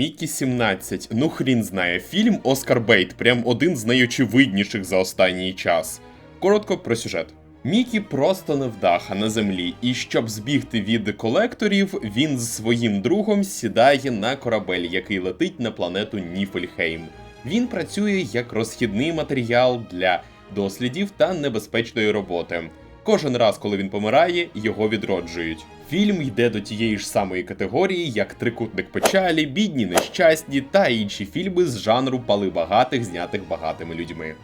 Мікі 17. Ну хрін знає. Фільм Оскар Бейт, прям один з найочевидніших за останній час. Коротко про сюжет. Мікі просто невдаха на землі, і щоб збігти від колекторів, він з своїм другом сідає на корабель, який летить на планету Ніфельхейм. Він працює як розхідний матеріал для дослідів та небезпечної роботи. Кожен раз, коли він помирає, його відроджують. Фільм йде до тієї ж самої категорії, як Трикутник печалі, бідні нещасні та інші фільми з жанру пали багатих, знятих багатими людьми.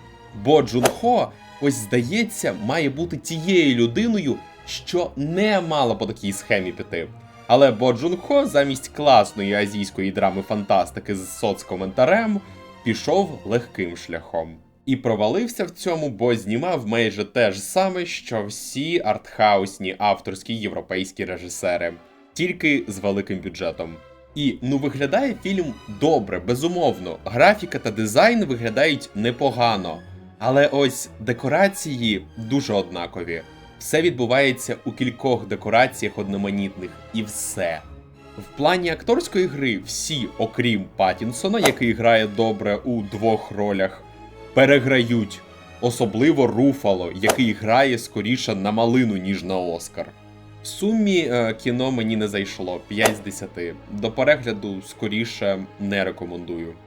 Бо Джун Хо, ось здається, має бути тією людиною, що не мала по такій схемі піти. Але Бо Джун Хо замість класної азійської драми фантастики з соцкоментарем пішов легким шляхом. І провалився в цьому, бо знімав майже те ж саме, що всі артхаусні авторські європейські режисери, тільки з великим бюджетом. І ну виглядає фільм добре, безумовно. Графіка та дизайн виглядають непогано. Але ось декорації дуже однакові. Все відбувається у кількох декораціях одноманітних, і все. В плані акторської гри всі, окрім Патінсона, який грає добре у двох ролях, переграють. Особливо Руфало, який грає скоріше на малину, ніж на Оскар. В сумі е, кіно мені не зайшло 5 з 10. До перегляду скоріше не рекомендую.